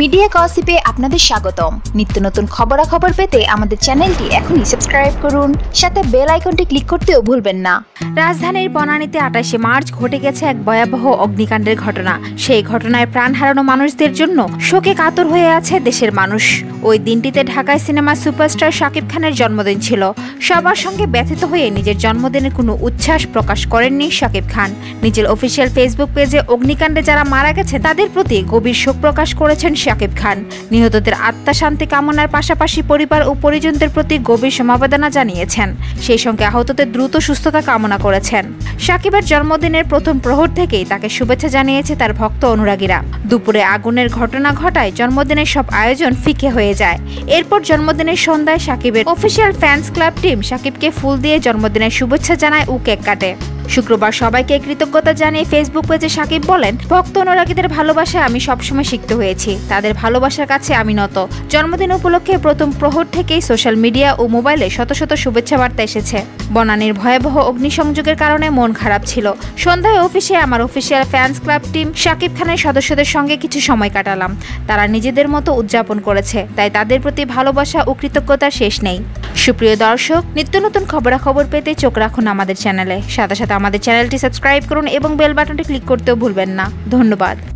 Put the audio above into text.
Media গসিপে আপনাদের স্বাগতম। নিত্য নতুন খবরাখবর পেতে আমাদের চ্যানেলটি এখনই সাবস্ক্রাইব করুন, সাথে বেল আইকনটি ক্লিক করতেও ভুলবেন না। রাজধানীর বনানীতে আটাশে মার্চ ঘটে গেছে এক ভয়াবহ অগ্নিকাণ্ডের ঘটনা। সেই ঘটনায় প্রাণ হারানো মানুষদের জন্য শোকে কাতর হয়ে আছে দেশের মানুষ। ওই দিনটিতে ঢাকায় সিনেমা সুপারস্টার শাকিব খানের জন্মদিন ছিল। সবার সঙ্গে ব্যথিত হয়ে নিজের জন্মদিনে কোনো উচ্ছ্বাস প্রকাশ করেননি শাকিব খান। নিজের অফিসিয়াল ফেসবুক পেজে অগ্নিকাণ্ডে যারা মারা গেছে, তাদের প্রতি গভীর শোক প্রকাশ করেছেন শাকিব খান। নিহতদের আত্মা শান্তি কামনার পাশাপাশি পরিবার ও পরিজনদের প্রতি গভীর সমবেদনা জানিয়েছেন। সেই সঙ্গে আহতদের দ্রুত সুস্থতা কামনা করেছেন। শাকিবের জন্মদিনের প্রথম প্রহর থেকেই তাকে শুভেচ্ছা জানিয়েছে তার ভক্ত অনুরাগীরা। দুপুরে আগুনের ঘটনা ঘটায়, জন্মদিনের সব আয়োজন ফিকে হয়ে যায়। এরপর জন্মদিনের সন্ধ্যায় সাকিবের অফিসিয়াল ফ্যান্স ক্লাব টিম শাকিবকে ফুল দিয়ে জন্মদিনের শুভেচ্ছা জানায় ও কেক কাটে। শুক্রবার সবাইকে কৃতজ্ঞতা জানিয়ে ফেসবুক পেজে সাকিব বলেন, ভক্ত অনুরাগীদের ভালোবাসায় আমি সবসময় শিখতে হয়েছি। তাদের ভালোবাসার কাছে আমি নত। জন্মদিন উপলক্ষে প্রথম প্রহর থেকেই সোশ্যাল মিডিয়া ও মোবাইলে শত শত শুভেচ্ছা বার্তা এসেছে। বনানীর ভয়াবহ অগ্নিসংযোগের কারণে মন খারাপ ছিল। সন্ধ্যায় অফিসে আমার official fans club team Shakib খানের সদস্যদের সঙ্গে কিছু সময় কাটালাম। তারা নিজেদের মতো উদযাপন করেছে, তাই তাদের প্রতি ভালোবাসা ও কৃতজ্ঞতা শেষ নেই। সুপ্রিয় দর্শক, নিত্য নতুন খবরাখবর পেতে চোখ রাখুন আমাদের চ্যানেলে। সাথে সাথে আমাদের চ্যানেলটি সাবস্ক্রাইব করুন এবং বেল বাটনটি ক্লিক করতেও ভুলবেন না। ধন্যবাদ।